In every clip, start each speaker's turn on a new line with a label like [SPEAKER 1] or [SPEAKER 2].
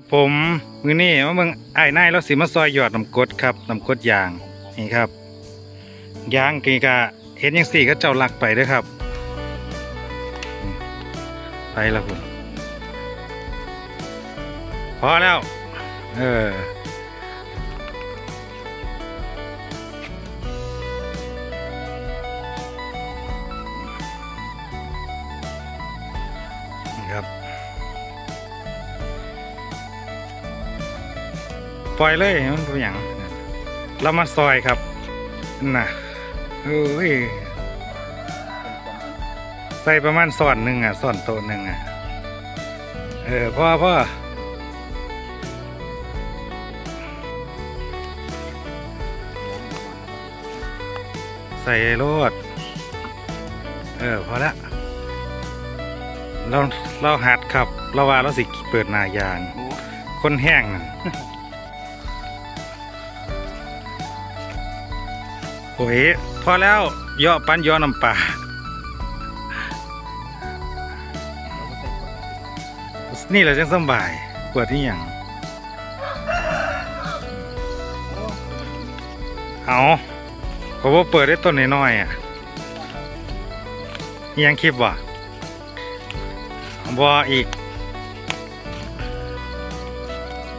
[SPEAKER 1] ครับผมมือนี้ว่ามึงไอ้นายเราสิมาซอยหยอดน้ำกดครับน้ำกดยางนี่ครับยางกีกะเห็นยังสี่ก็เจ้าหลักไปด้วยครับ ไปละคุณพอแล้ว เออครับ ปล่อยเลยมันเป็นอย่างเรามาซอยครับน่ะเอ้ยใส่ประมาณส่อนหนึ่งอะส่อนโตหนึ่งอะเออพ่อพ่อใส่โลดเออพอละเราเราหัดครับเราว่าเราสิเปิดนายาง คนแห้งน่ะ โอ้ยพอแล้วย่อปั้นย่อน้ำปลานี่แหละจังสบายปวดที่อย่างเอาเพราะว่าเปิดได้ต้นน้อยๆอะยังคลิปวะบออีก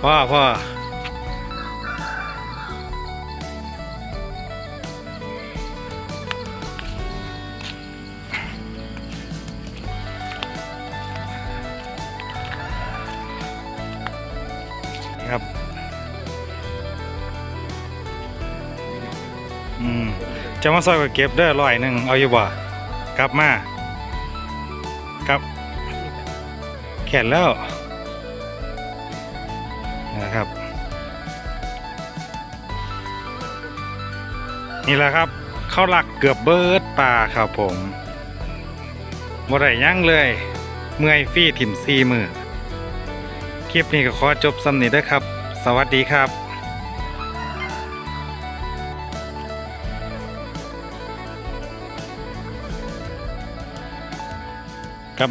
[SPEAKER 1] พ่อพ่อ ครับ อืมจะมาซอยกับเก็บเด้อร้อยหนึ่งเอาอยู่บ่กลับมาครับ แขนแล้วนะครับ นี่แหละครับเข้าหลักเกือบเบิดปลาครับผมบ่ได้ยั่งเลย เมื่อยฟี่ถิ่มซีมือ คลิปนี้ก็ขอจบสำนีด้อครับ สวัสดีครับ